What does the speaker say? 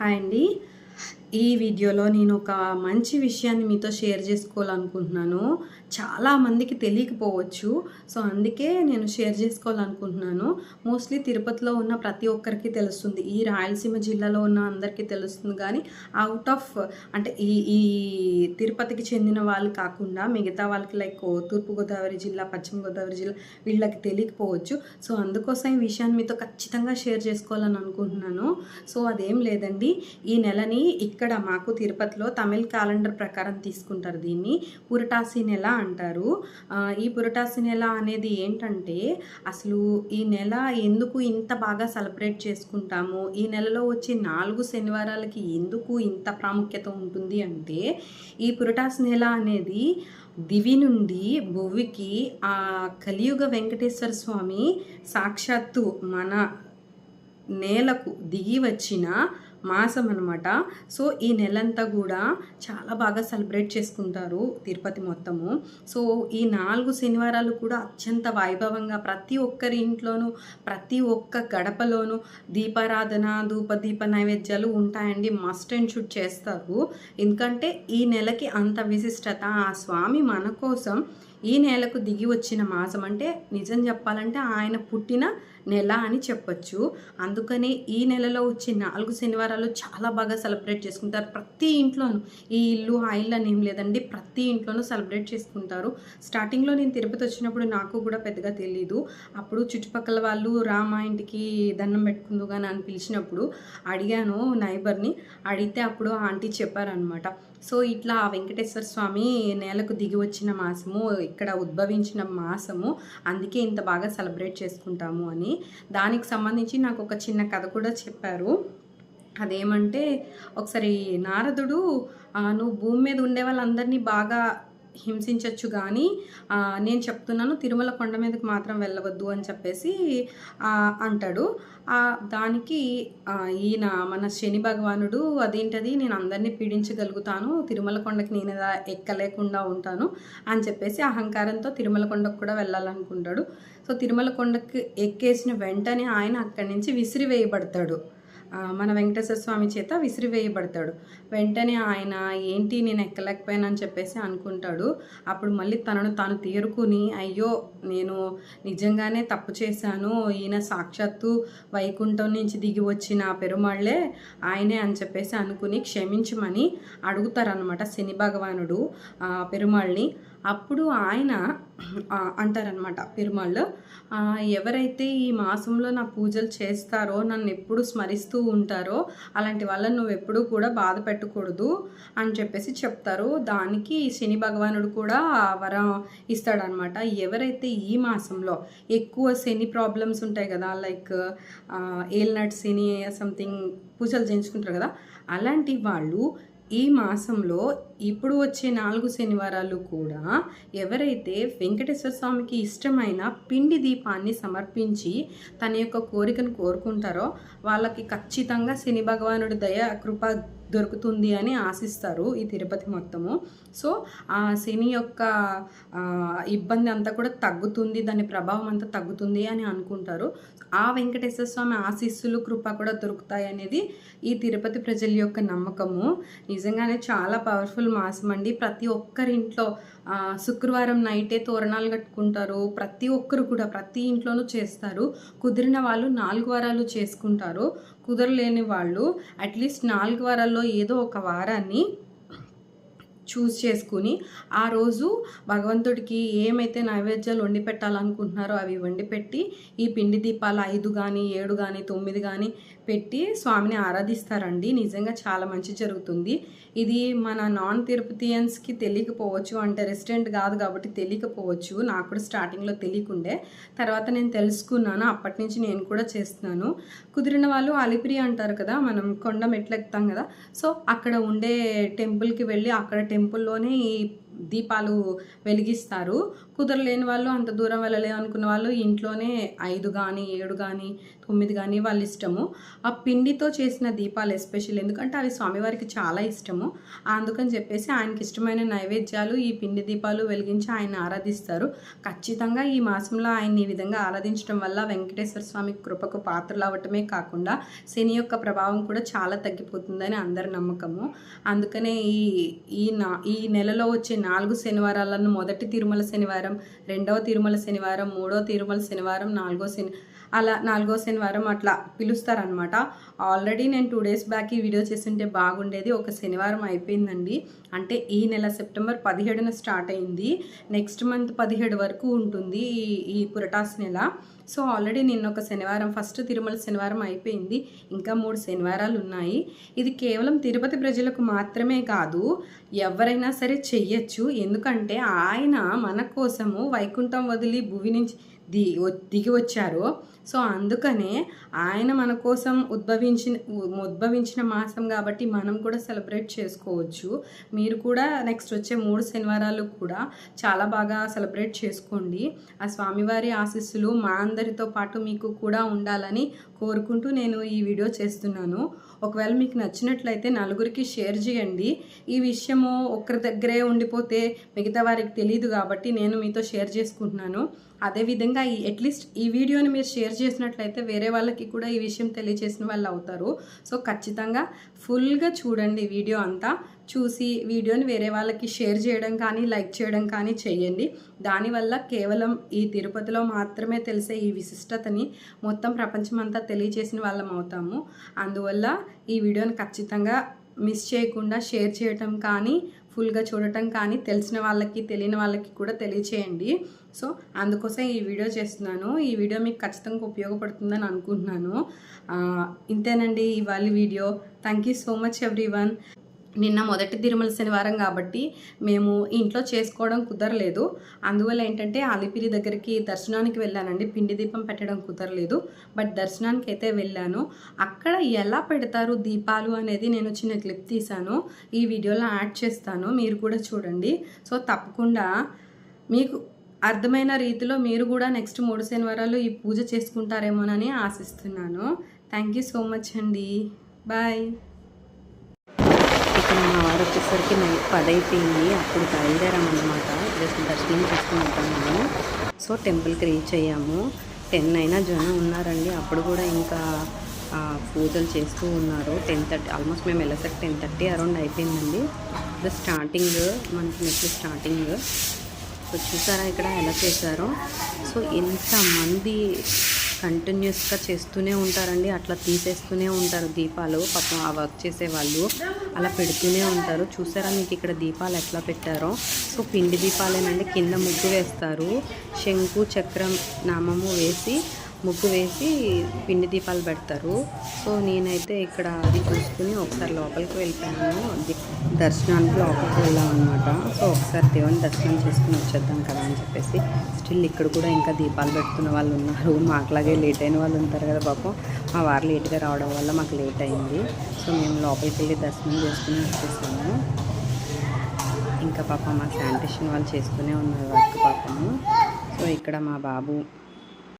Hi అండి. ఈ వీడియోలో నేను ఒక మంచి విషయాన్ని మీతో షేర్ చేసుకోవాలనుకుంటున్నాను. చాలా మందికి తెలియకపోవచ్చు. సో అందుకే నేను షేర్ చేసుకోవాలనుకుంటున్నాను. మోస్ట్లీ తిరుపతిలో ఉన్న ప్రతి ఒక్కరికి తెలుస్తుంది. ఈ రాయలసీమ జిల్లాలో ఉన్న అందరికీ తెలుస్తుంది. కానీ అవుట్ ఆఫ్ అంటే ఈ ఈ తిరుపతికి చెందిన వాళ్ళు కాకుండా మిగతా వాళ్ళకి లైక్ తూర్పుగోదావరి జిల్లా పశ్చిమ గోదావరి జిల్లా వీళ్ళకి తెలియకపోవచ్చు. సో అందుకోసం ఈ విషయాన్ని మీతో ఖచ్చితంగా షేర్ చేసుకోవాలని అనుకుంటున్నాను. సో అదేం లేదండి. ఈ నెలని ఇక్కడ మాకు తిరుపతిలో తమిళ్ క్యాలెండర్ ప్రకారం తీసుకుంటారు దీన్ని. పురటాసి నెల అంటారు. ఈ పురటాసి నెల అనేది ఏంటంటే అసలు ఈ నెల ఎందుకు ఇంత బాగా సెలబ్రేట్ చేసుకుంటాము? ఈ నెలలో వచ్చే నాలుగు శనివారాలకి ఎందుకు ఇంత ప్రాముఖ్యత ఉంటుంది అంటే ఈ పురటాసి నెల అనేది దివి నుండి భువికి ఆ కలియుగ వెంకటేశ్వర స్వామి సాక్షాత్తు మన నేలకు దిగి వచ్చిన మాసం అనమాట సో ఈ నెలంతా కూడా చాలా బాగా సెలబ్రేట్ చేసుకుంటారు తిరుపతి మొత్తము. సో ఈ నాలుగు శనివారాలు కూడా అత్యంత వైభవంగా ప్రతి ఒక్కరి ఇంట్లోనూ ప్రతి ఒక్క గడపలోనూ దీపారాధన ధూప దీప నైవేద్యాలు ఉంటాయండి. మస్ట్ అండ్ షుడ్ చేస్తారు. ఎందుకంటే ఈ నెలకి అంత విశిష్టత ఆ స్వామి మన కోసం ఈ నెలకు దిగి వచ్చిన మాసం. అంటే నిజం చెప్పాలంటే ఆయన పుట్టిన నెల అని చెప్పొచ్చు. అందుకనే ఈ నెలలో వచ్చే నాలుగు శనివారాలు చాలా బాగా సెలబ్రేట్ చేసుకుంటారు. ప్రతి ఇంట్లోనూ ఈ ఇల్లు ఆ ఇల్లు అని ఏం లేదండి. ప్రతి ఇంట్లోనూ సెలబ్రేట్ చేసుకుంటారు. స్టార్టింగ్లో నేను తిరుపతి వచ్చినప్పుడు నాకు కూడా పెద్దగా తెలియదు అప్పుడు చుట్టుపక్కల వాళ్ళు రా మా ఇంటికి దండం పెట్టుకుందు కానీ అని పిలిచినప్పుడు అడిగాను నైబర్ని. అడిగితే అప్పుడు ఆంటీ చెప్పారనమాట సో ఇట్లా వెంకటేశ్వర స్వామి నేలకు దిగి వచ్చిన మాసము ఇక్కడ ఉద్భవించిన మాసము అందుకే ఇంత బాగా సెలబ్రేట్ చేసుకుంటాము అని. దానికి సంబంధించి నాకు ఒక చిన్న కథ కూడా చెప్పారు. అదేమంటే ఒకసారి నారదుడు నువ్వు భూమి మీద ఉండే వాళ్ళందరినీ బాగా హింసించవచ్చు కానీ నేను చెప్తున్నాను తిరుమల కొండ మీదకి మాత్రం వెళ్ళవద్దు అని చెప్పేసి అంటాడు. దానికి ఈయన మన శని భగవానుడు అదేంటది నేను అందరినీ పీడించగలుగుతాను తిరుమల కొండకి నేను ఎక్కలేకుండా ఉంటాను అని చెప్పేసి అహంకారంతో తిరుమల కొండకు కూడా వెళ్ళాలనుకుంటాడు. సో తిరుమల కొండకి ఎక్కేసిన వెంటనే ఆయన అక్కడి నుంచి విసిరివేయబడతాడు. వేయబడతాడు మన వెంకటేశ్వర స్వామి చేత విసిరివేయబడతాడు. వెంటనే ఆయన ఏంటి నేను ఎక్కలేకపోయాను అని చెప్పేసి అనుకుంటాడు. అప్పుడు మళ్ళీ తనను తాను తీరుకుని అయ్యో నేను నిజంగానే తప్పు చేశాను. ఈయన సాక్షాత్తు వైకుంఠం నుంచి దిగి వచ్చిన పెరుమాళ్ళే ఆయనే అని చెప్పేసి అనుకుని క్షమించమని అడుగుతారనమాట శని భగవానుడు పెరుమాళ్ళని. అప్పుడు ఆయన అంటారనమాట పెరుమాళ్ళు ఎవరైతే ఈ మాసంలో నా పూజలు చేస్తారో నన్ను ఎప్పుడు స్మరిస్తూ ఉంటారో అలాంటి వాళ్ళని నువ్వు ఎప్పుడూ కూడా బాధ పెట్టకూడదు అని చెప్పేసి చెప్తారు. దానికి శని భగవానుడు కూడా వరం ఇస్తాడనమాట. ఎవరైతే ఈ మాసంలో ఎక్కువ శని ప్రాబ్లమ్స్ ఉంటాయి కదా లైక్ ఏల్నట్ శని సంథింగ్ పూజలు చేయించుకుంటారు కదా అలాంటి వాళ్ళు ఈ మాసంలో ఇప్పుడు వచ్చే నాలుగు శనివారాలు కూడా ఎవరైతే వెంకటేశ్వర స్వామికి ఇష్టమైన పిండి దీపాన్ని సమర్పించి తన యొక్క కోరికను కోరుకుంటారో వాళ్ళకి ఖచ్చితంగా శని భగవానుడి దయ కృప దొరుకుతుంది అని ఆశిస్తారు ఈ తిరుపతి మొత్తము. సో ఆ శని యొక్క ఇబ్బంది అంతా కూడా తగ్గుతుంది దాని ప్రభావం అంతా తగ్గుతుంది అని అనుకుంటారు. ఆ వెంకటేశ్వర స్వామి ఆశీస్సులు కృప కూడా దొరుకుతాయి అనేది ఈ తిరుపతి ప్రజల యొక్క నమ్మకము. నిజంగానే చాలా పవర్ఫుల్ మాసం అండి. ప్రతి ఒక్కరింట్లో శుక్రవారం నైటే తోరణాలు కట్టుకుంటారు. ప్రతి ఒక్కరు కూడా ప్రతి ఇంట్లోనూ చేస్తారు. కుదిరిన వాళ్ళు నాలుగు వారాలు చేసుకుంటారు. కుదరలేని వాళ్ళు అట్లీస్ట్ నాలుగు వారాల్లో ఏదో ఒక వారాన్ని చూస్ చేసుకుని ఆ రోజు భగవంతుడికి ఏమైతే నైవేద్యాలు వండి పెట్టాలనుకుంటున్నారో అవి వండి పెట్టి ఈ పిండి దీపాలు ఐదు కానీ ఏడు కానీ తొమ్మిది కానీ పెట్టి స్వామిని ఆరాధిస్తారండి. నిజంగా చాలా మంచి జరుగుతుంది. ఇది మన నాన్ తిరుపతియన్స్కి తెలియకపోవచ్చు అంటే రెసిడెంట్ కాదు కాబట్టి తెలియకపోవచ్చు. నాకు కూడా స్టార్టింగ్లో తెలియకుండే. తర్వాత నేను తెలుసుకున్నాను. అప్పటి నుంచి నేను కూడా చేస్తున్నాను. కుదిరిన వాళ్ళు అలిపిరి అంటారు కదా మనం కొండ మెట్లు ఎక్కుతాం కదా. సో అక్కడ ఉండే టెంపుల్కి వెళ్ళి అక్కడ టెంపుల్లోనే ఈ దీపాలు వెలిగిస్తారు. కుదరలేని వాళ్ళు అంత దూరం వెళ్ళలేము అనుకున్న వాళ్ళు ఇంట్లోనే ఐదు కానీ ఏడు కానీ తొమ్మిది కానీ వాళ్ళ ఇష్టము. ఆ పిండితో చేసిన దీపాలు ఎస్పెషల్ ఎందుకంటే అవి స్వామివారికి చాలా ఇష్టము. అందుకని చెప్పేసి ఆయనకి ఇష్టమైన నైవేద్యాలు ఈ పిండి దీపాలు వెలిగించి ఆయన ఆరాధిస్తారు. ఖచ్చితంగా ఈ మాసంలో ఆయన ఈ విధంగా ఆరాధించడం వల్ల వెంకటేశ్వర స్వామి కృపకు పాత్రలు అవ్వటమే కాకుండా శని యొక్క ప్రభావం కూడా చాలా తగ్గిపోతుందని అందరి నమ్మకము. అందుకనే ఈ ఈ నా ఈ నెలలో వచ్చే నాలుగు శనివారాలను మొదటి తిరుమల శనివారం రెండవ తిరుమల శనివారం మూడో తిరుమల శనివారం నాలుగో శని అలా నాలుగో శనివారం అట్లా పిలుస్తారనమాట ఆల్రెడీ నేను టూ డేస్ బ్యాక్ ఈ వీడియో చేస్తుంటే బాగుండేది. ఒక శనివారం అయిపోయిందండి. అంటే ఈ నెల సెప్టెంబర్ పదిహేడున స్టార్ట్ అయింది. నెక్స్ట్ మంత్ పదిహేడు వరకు ఉంటుంది ఈ ఈ పురటాస్ నెల. సో ఆల్రెడీ నిన్న ఒక శనివారం ఫస్ట్ తిరుమల శనివారం అయిపోయింది. ఇంకా మూడు శనివారాలు ఉన్నాయి. ఇది కేవలం తిరుపతి ప్రజలకు మాత్రమే కాదు ఎవరైనా సరే చెయ్యొచ్చు. ఎందుకంటే ఆయన మన కోసము వైకుంఠం వదిలి భూమి నుంచి ది దిగి వచ్చారు. సో అందుకనే ఆయన మన కోసం ఉద్భవించిన ఉద్భవించిన మాసం కాబట్టి మనం కూడా సెలబ్రేట్ చేసుకోవచ్చు. మీరు కూడా నెక్స్ట్ వచ్చే మూడు శనివారాలు కూడా చాలా బాగా సెలబ్రేట్ చేసుకోండి. ఆ స్వామివారి ఆశీస్సులు మా అందరితో పాటు మీకు కూడా ఉండాలని కోరుకుంటూ నేను ఈ వీడియో చేస్తున్నాను. ఒకవేళ మీకు నచ్చినట్లయితే నలుగురికి షేర్ చేయండి. ఈ విషయము ఒకరి దగ్గరే ఉండిపోతే మిగతా వారికి తెలియదు కాబట్టి నేను మీతో షేర్ చేసుకుంటున్నాను. అదేవిధంగా ఈ అట్లీస్ట్ ఈ వీడియోని మీరు షేర్ షేర్ చేసినట్లయితే వేరే వాళ్ళకి కూడా ఈ విషయం తెలియజేసిన వాళ్ళు అవుతారు. సో ఖచ్చితంగా ఫుల్గా చూడండి వీడియో అంతా. చూసి వీడియోని వేరే వాళ్ళకి షేర్ చేయడం కానీ లైక్ చేయడం కానీ చేయండి దానివల్ల కేవలం ఈ తిరుపతిలో మాత్రమే తెలిసే ఈ విశిష్టతని మొత్తం ప్రపంచమంతా తెలియచేసిన వాళ్ళం అవుతాము. అందువల్ల ఈ వీడియోని ఖచ్చితంగా మిస్ చేయకుండా షేర్ చేయటం కానీ ఫుల్గా చూడటం కానీ తెలిసిన వాళ్ళకి తెలియని వాళ్ళకి కూడా తెలియచేయండి. సో అందుకోసం ఈ వీడియో చేస్తున్నాను. ఈ వీడియో మీకు ఖచ్చితంగా ఉపయోగపడుతుందని అనుకుంటున్నాను. ఇంతేనండి ఇవాళ video. Thank you so much every నిన్న మొదటి తిరుమల శనివారం కాబట్టి మేము ఇంట్లో చేసుకోవడం కుదరలేదు. అందువల్ల ఏంటంటే అలిపిరి దగ్గరికి దర్శనానికి వెళ్ళానండి. పిండి దీపం పెట్టడం కుదరలేదు. బట్ దర్శనానికి అయితే వెళ్ళాను. అక్కడ ఎలా పెడతారు దీపాలు అనేది నేను చిన్న క్లిప్ తీశాను. ఈ వీడియోలో యాడ్ చేస్తాను. మీరు కూడా చూడండి. సో తప్పకుండా మీకు అర్థమైన రీతిలో మీరు కూడా నెక్స్ట్ మూడు శనివారాలు ఈ పూజ చేసుకుంటారేమోనని ఆశిస్తున్నాను. థ్యాంక్ యూ సో మచ్ అండి. బాయ్. ఇక్కడ మా వారు వచ్చేసరికి నైట్ పది అయిపోయింది అప్పుడు బయలుదేరామన్నమాట. జస్ట్ దర్శనం చేసుకుంటాము సో టెంపుల్కి రీచ్ అయ్యాము. టెన్ అయినా జనం ఉన్నారండి. అప్పుడు కూడా ఇంకా పూజలు చేస్తూ ఉన్నారు. టెన్ థర్టీ ఆల్మోస్ట్ మేము వెళ్ళేసరికి టెన్ థర్టీ అరౌండ్ అయిపోయిందండి. ద స్టార్టింగ్ మనకి నెక్స్ట్ స్టార్టింగ్. సో చూసారా ఇక్కడ ఎలా చేశారో? సో ఎంతమంది కంటిన్యూస్గా చేస్తూనే ఉంటారండి. అట్లా తీసేస్తూనే ఉంటారు దీపాలు. పాపం ఆ వర్క్ చేసే వాళ్ళు అలా పెడుతూనే ఉంటారు. చూసారా మీకు ఇక్కడ దీపాలు ఎట్లా పెట్టారో? సో పిండి దీపాలేనండి. కింద ముగ్గు వేస్తారు. శంకు చక్రం నామము వేసి ముగ్గు వేసి పిండి దీపాలు పెడతారు. సో నేనైతే ఇక్కడ అది చూసుకుని ఒకసారి లోపలికి వెళ్ళిపోయాను. దర్శనానికి లోపలికి వెళ్ళాం అనమాట సో ఒకసారి దేవుని దర్శనం చేసుకుని వచ్చేద్దాం కదా అని చెప్పేసి. స్టిల్ ఇక్కడ కూడా ఇంకా దీపాలు పెడుతున్న వాళ్ళు ఉన్నారు. మాకులాగే లేట్ అయిన వాళ్ళు ఉంటారు కదా పాపం. మా వారు లేట్గా రావడం వల్ల మాకు లేట్ అయింది. సో మేము లోపలికి వెళ్ళి దర్శనం చేసుకుని వచ్చేసాము. ఇంకా పాపం మా శానిటేషన్ వాళ్ళు చేస్తూనే ఉన్నారు వర్క్ పాపము. సో ఇక్కడ మా బాబు